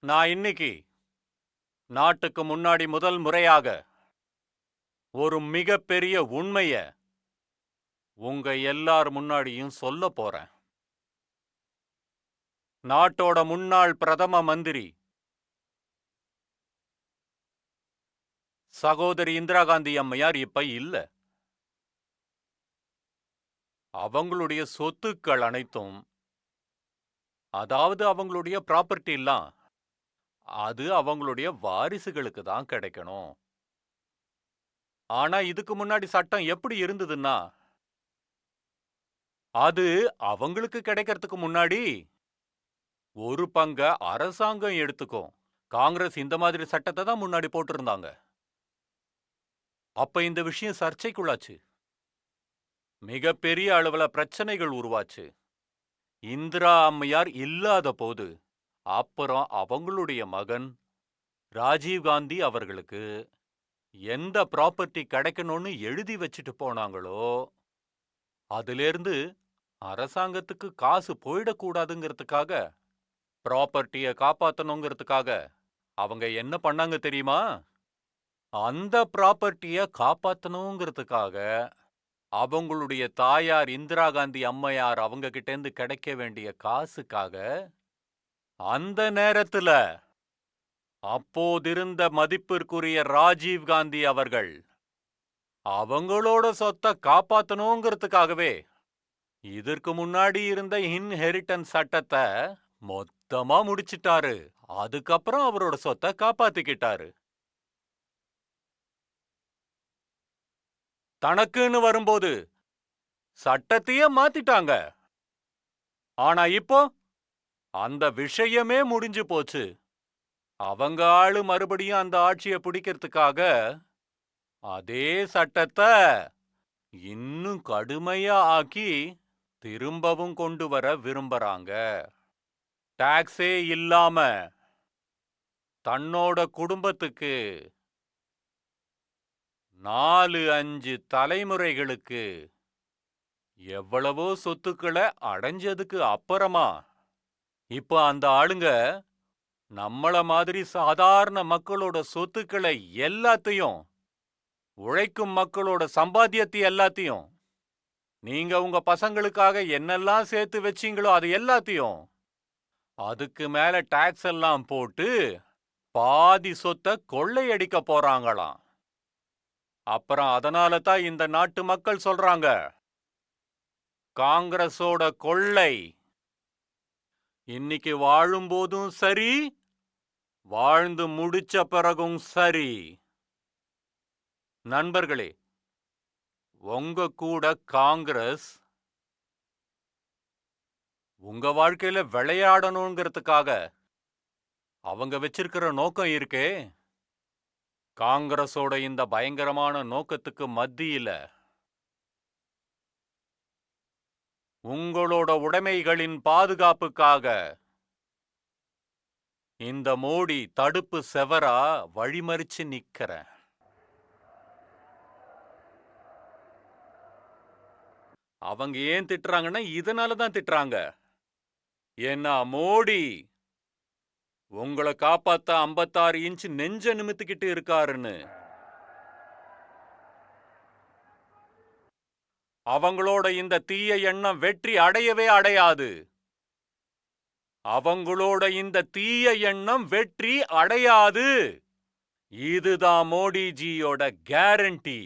நான் இன்னைக்கு நாட்டுக்கு முன்னாடி முதல் முறையாக ஒரு மிகப்பெரிய உண்மைய உங்க எல்லார் முன்னாடியும் சொல்ல போறேன். நாட்டோட முன்னாள் பிரதம மந்திரி சகோதரி இந்திரா காந்தி அம்மையார் இப்ப இல்ல. அவங்களுடைய சொத்துக்கள் அனைத்தும் அதாவது அவங்களுடைய ப்ராப்பர்ட்டி எல்லாம் அது அவங்களுடைய வாரிசுகளுக்கு தான் கிடைக்கணும். ஆனா இதுக்கு முன்னாடி சட்டம் எப்படி இருந்ததுன்னா அது அவங்களுக்கு கிடைக்கிறதுக்கு முன்னாடி ஒரு பங்க அரசாங்கம் எடுத்துக்கும். காங்கிரஸ் இந்த மாதிரி சட்டத்தை தான் முன்னாடி போட்டிருந்தாங்க. அப்ப இந்த விஷயம் சர்ச்சைக்குள்ளாச்சு. மிகப்பெரிய அளவுல பிரச்சனைகள் உருவாச்சு. இந்திரா அம்மையார் இல்லாத போது அப்புறம் அவங்களுடைய மகன் ராஜீவ் காந்தி அவர்களுக்கு எந்த ப்ராப்பர்ட்டி கிடைக்கணும்னு எழுதி வச்சுட்டு போனாங்களோ அதிலேருந்து அரசாங்கத்துக்கு காசு போயிடக்கூடாதுங்கிறதுக்காக ப்ராப்பர்ட்டிய காப்பாத்தணுங்கிறதுக்காக அவங்க என்ன பண்ணாங்க தெரியுமா? அந்த ப்ராப்பர்ட்டிய காப்பாத்தணுங்கிறதுக்காக அவங்களுடைய தாயார் இந்திரா காந்தி அம்மையார் அவங்க கிட்ட கிடைக்க வேண்டிய காசுக்காக அந்த நேரத்துல அப்போதிருந்த மதிப்பிற்குரிய ராஜீவ் காந்தி அவர்கள் அவங்களோட சொத்தை காப்பாத்தணுங்கிறதுக்காகவே இதற்கு முன்னாடி இருந்த இன்ஹெரிட்டன்ஸ் சட்டத்தை மொத்தமா முடிச்சிட்டாரு. அதுக்கப்புறம் அவரோட சொத்தை காப்பாத்திக்கிட்டாரு. தனக்குன்னு வரும்போது சட்டத்தையே மாத்திட்டாங்க. ஆனா இப்போ அந்த விஷயமே முடிஞ்சு போச்சு. அவங்க ஆளு மறுபடியும் அந்த ஆட்சியை பிடிக்கிறதுக்காக அதே சட்டத்தை இன்னும் கடுமையா ஆக்கி திரும்பவும் கொண்டு வர விரும்புறாங்க. டாக்ஸே இல்லாம தன்னோட குடும்பத்துக்கு நாலு அஞ்சு தலைமுறைகளுக்கு எவ்வளவோ சொத்துக்களை அடைஞ்சதுக்கு அப்புறமா இப்ப அந்த ஆளுங்க நம்மள மாதிரி சாதாரண மக்களோட சொத்துக்களை எல்லாத்தையும் உழைக்கும் மக்களோட சம்பாத்தியத்தை எல்லாத்தையும் நீங்க உங்க பசங்களுக்காக என்னெல்லாம் சேர்த்து வச்சீங்களோ அது எல்லாத்தையும் அதுக்கு மேல டாக்ஸ் எல்லாம் போட்டு பாதி சொத்தை கொள்ளையடிக்க போறாங்களாம். அப்புறம் அதனால தான் இந்த நாட்டு மக்கள் சொல்றாங்க காங்கிரஸோட கொள்ளை இன்னைக்கு வாழும்போதும் சரி வாழ்ந்து முடிச்ச பிறகும் சரி. நண்பர்களே உங்க கூட காங்கிரஸ் உங்க வாழ்க்கையில விளையாடணுங்கிறதுக்காக அவங்க வச்சிருக்கிற நோக்கம் இருக்கே. காங்கிரஸோட இந்த பயங்கரமான நோக்கத்துக்கு மத்தியில உங்களோட உடைமைகளின் பாதுகாப்புக்காக. இந்த மோடி தடுப்பு செவரா வழிமறிச்சு நிக்கிற அவங்க ஏன் திட்டுறாங்கன்னா இதனால தான் திட்டுறாங்க. ஏன்னா மோடி உங்களை காப்பாத்த 56 இன்ச் நெஞ்ச நிமித்துக்கிட்டு இருக்காருன்னு. அவங்களோட இந்த தீய எண்ணம் வெற்றி அடையவே அடையாது. அவங்களோட இந்த தீய எண்ணம் வெற்றி அடையாது. இதுதான் மோடிஜியோட கேரண்டி.